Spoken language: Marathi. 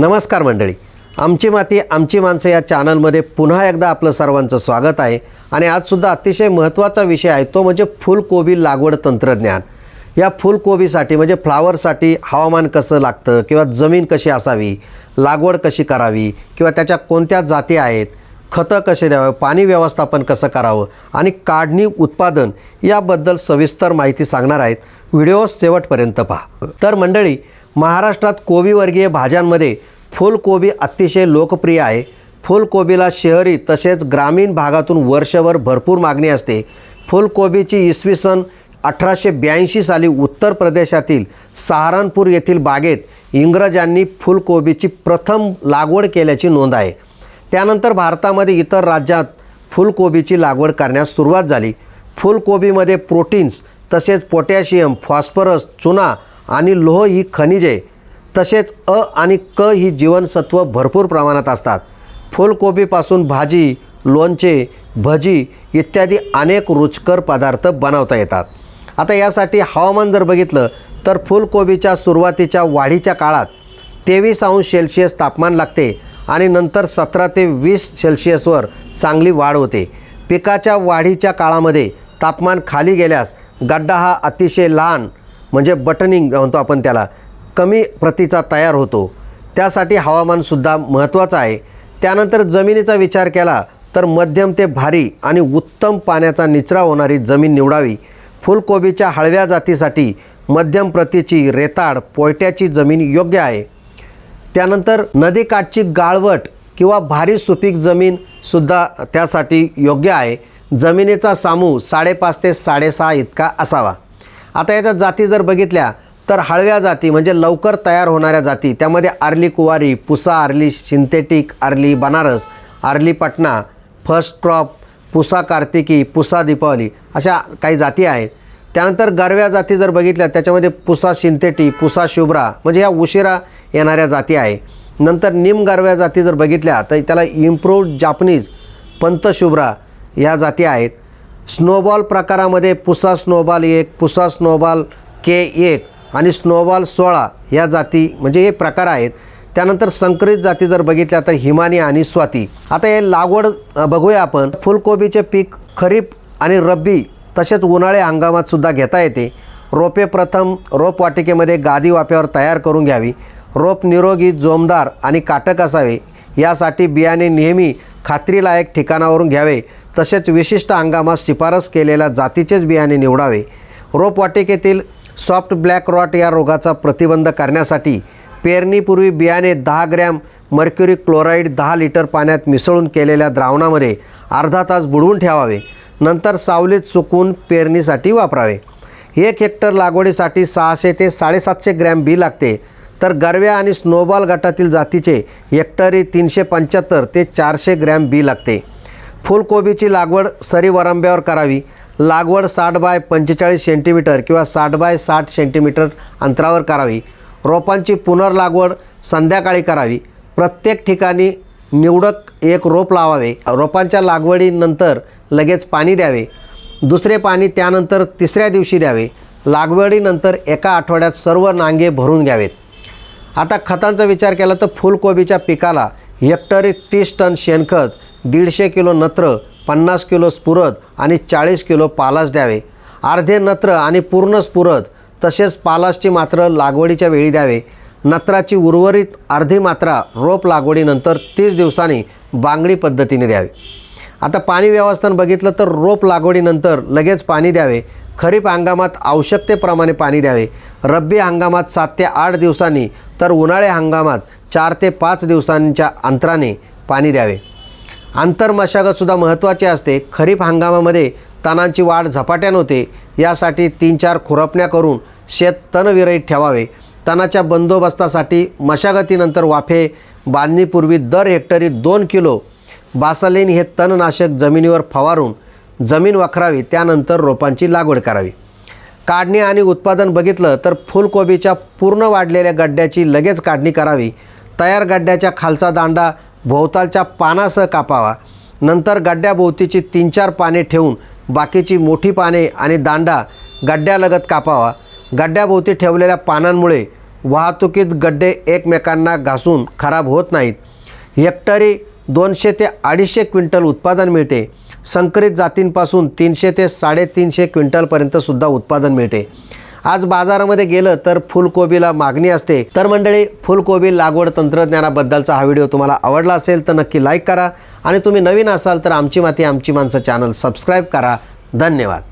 नमस्कार मंडळी. आमची माती आमची माणसं या चॅनलमध्ये पुन्हा एकदा आपलं सर्वांचं स्वागत आहे. आणि आजसुद्धा अतिशय महत्त्वाचा विषय आहे तो म्हणजे फुलकोबी लागवड तंत्रज्ञान. या फुलकोबीसाठी म्हणजे फ्लावरसाठी हवामान कसं लागतं किंवा जमीन कशी असावी लागवड कशी करावी किंवा त्याच्या कोणत्या जाती आहेत खतं कसे द्यावं पाणी व्यवस्थापन कसं करावं आणि काढणी उत्पादन याबद्दल सविस्तर माहिती सांगणार आहेत. व्हिडिओ शेवटपर्यंत पहा. तर मंडळी महाराष्ट्रात कोबीवर्गीय भाज्यांमध्ये फुलकोबी अतिशय लोकप्रिय आहे. फुलकोबीला शहरी तसेच ग्रामीण भागातून वर्षभर भरपूर मागणी असते. फुलकोबीची इसवी सन अठराशे ब्याऐंशी साली उत्तर प्रदेशातील सहारनपूर येथील बागेत इंग्रजांनी फुलकोबीची प्रथम लागवड केल्याची नोंद आहे. त्यानंतर भारतामध्ये इतर राज्यात फुलकोबीची लागवड करण्यास सुरुवात झाली. फुलकोबीमध्ये प्रोटीन्स तसेच पोटॅशियम फॉस्फरस चुना आणि लोह ही खनिजे तसेच अ आणि क ही जीवनसत्व भरपूर प्रमाणात असतात. फुलकोबीपासून भाजी लोणचे भजी इत्यादी अनेक रुचकर पदार्थ बनवता येतात. आता यासाठी हवामान जर बघितलं तर फुलकोबीच्या सुरुवातीच्या वाढीच्या काळात तेवीस अंश सेल्शियस तापमान लागते आणि नंतर सतरा ते वीस सेल्शियसवर चांगली वाढ होते. पिकाच्या वाढीच्या काळामध्ये तापमान खाली गेल्यास गड्डा हा अतिशय लहान म्हणजे बटनिंग म्हणतो आपण त्याला कमी प्रतीचा तयार होतो. त्यासाठी हवामानसुद्धा महत्त्वाचं आहे. त्यानंतर जमिनीचा विचार केला तर मध्यम ते भारी आणि उत्तम पाण्याचा निचरा होणारी जमीन निवडावी. फुलकोबीच्या हळव्या जातीसाठी मध्यम प्रतीची रेताड पोयट्याची जमीन योग्य आहे. त्यानंतर नदीकाठची गाळवट किंवा भारी सुपीक जमीनसुद्धा त्यासाठी योग्य आहे. जमिनीचा सामू साडेपाच ते साडेसहा इतका असावा. आता याच्या जाती जर बघितल्या तर हळव्या जाती म्हणजे लवकर तयार होणाऱ्या जाती त्यामध्ये early Kuwari Pusa early synthetic early Banaras early Patna first crop Pusa Kartiki Pusa Deepawali अशा काही जाती आहेत. त्यानंतर गरव्या जाती जर बघितल्या त्याच्यामध्ये पुसा सिंथेटी पुसा शुभ्रा म्हणजे ह्या उशिरा येणाऱ्या जाती आहे. नंतर निम गरव्या जाती जर बघितल्या तर त्याला इम्प्रूव्ड जापनीज पंतशुभ्रा ह्या जाती आहेत. स्नोबॉल प्रकारामध्ये पुसा स्नोबॉल एक पुसा स्नोबॉल के एक आणि स्नोबॉल सोळा या जाती म्हणजे हे प्रकार आहेत. त्यानंतर संकरित जाती जर बघितल्या तर हिमानी आणि स्वाती. आता हे लागवड बघूया आपण. फुलकोबीचे पीक खरीप आणि रब्बी तसेच उन्हाळी हंगामात सुद्धा घेता येते. रोपे प्रथम रोपवाटिकेमध्ये गादी वाप्यावर तयार करून घ्यावी. रोप निरोगी जोमदार आणि काटक असावे. यासाठी बियाणे नेहमी खात्रीलायक ठिकाणावरून घ्यावे. तसेच विशिष्ट हंगामात शिफारस केलेल्या जातीचेच बियाणे निवडावे. रोपवाटिकेतील सॉफ्ट ब्लॅक रॉट या रोगाचा प्रतिबंध करण्यासाठी पेरणीपूर्वी बियाणे दहा ग्रॅम मर्क्युरी क्लोराईड दहा लिटर पाण्यात मिसळून केलेल्या द्रावणामध्ये अर्धा तास बुडवून ठेवावे. नंतर सावलीत सुकून पेरणीसाठी वापरावे. एक हेक्टर लागवडीसाठी सहाशे ते साडेसातशे ग्रॅम बी लागते. तर गरव्या आणि स्नोबॉल गटातील जातीचे हेक्टरी तीनशे पंच्याहत्तर ते चारशे ग्रॅम बी लागते. फुलकोबीची लागवड सरी वरंब्यावर करावी. लागवड साठ बाय पंचेचाळीस सेंटीमीटर किंवा साठ बाय साठ सेंटीमीटर अंतरावर करावी. रोपांची पुनर्लागवड संध्याकाळी करावी. प्रत्येक ठिकाणी निवडक एक रोप लावावे. रोपांच्या लागवडीनंतर लगेच पाणी द्यावे. दुसरे पाणी त्यानंतर तिसऱ्या दिवशी द्यावे. लागवडीनंतर एका आठवड्यात सर्व नांगे भरून घ्यावेत. आता खतांचा विचार केला तर फुलकोबीच्या पिकाला हेक्टरी तीस टन शेणखत दीडशे किलो नत्र पन्नास किलो स्फुरद आणि चाळीस किलो पालास द्यावे. अर्धे नत्र आणि पूर्ण स्फुरद तसेच पालासची मात्र लागवडीच्या वेळी द्यावे. नत्राची उर्वरित अर्धी मात्रा रोप लागवडीनंतर तीस दिवसांनी बांगडी पद्धतीने द्यावे. आता पाणी व्यवस्थापन बघितलं तर रोप लागवडीनंतर लगेच पाणी द्यावे. खरीप हंगामात आवश्यकतेप्रमाणे पाणी द्यावे. रब्बी हंगामात सात ते आठ दिवसांनी तर उन्हाळी हंगामात चार ते पाच दिवसांच्या अंतराने पाणी द्यावे. आंतरमशागतसुद्धा महत्त्वाची असते. खरीप हंगामामध्ये तणांची वाढ झपाट्यानं होते. यासाठी तीन चार खुरपण्या करून शेत तणविरहित ठेवावे. तणाच्या बंदोबस्तासाठी मशागतीनंतर वाफे बांधणीपूर्वी दर हेक्टरी दोन किलो. बासलेन हे तणनाशक जमिनीवर फवारून जमीन वखरावी त्यानंतर रोपांची लागवड करावी. काढणी आणि उत्पादन बघितलं तर फुलकोबीच्या पूर्ण वाढलेल्या गड्ड्याची लगेच काढणी करावी. तयार गड्ड्याच्या खालचा दांडा भोवतालच्या पानासह कापावा. नंतर गड्ड्याभोवतीची तीन चार पाने ठेवून बाकीची मोठी पाने आणि दांडा गड्ड्यालगत कापावा. गड्ड्याभोवती ठेवलेल्या पानांमुळे वाहतुकीत गड्डे एकमेकांना घासून खराब होत नाहीत. हेक्टरी दोनशे ते अडीचशे क्विंटल उत्पादन मिळते. संकरित जातींपासून तीनशे ते साडेतीनशे क्विंटलपर्यंतसुद्धा उत्पादन मिळते. आज बाजारामध्ये गेलं तर फुलकोबीला मागणी असते. तर मंडळी फुलकोबी लागवड तंत्रज्ञानाबद्दलचा हा व्हिडिओ तुम्हाला आवडला असेल तर नक्की लाईक करा. आणि तुम्ही नवीन असाल तर आमची माती आमची माणसं चॅनल सबस्क्राईब करा. धन्यवाद.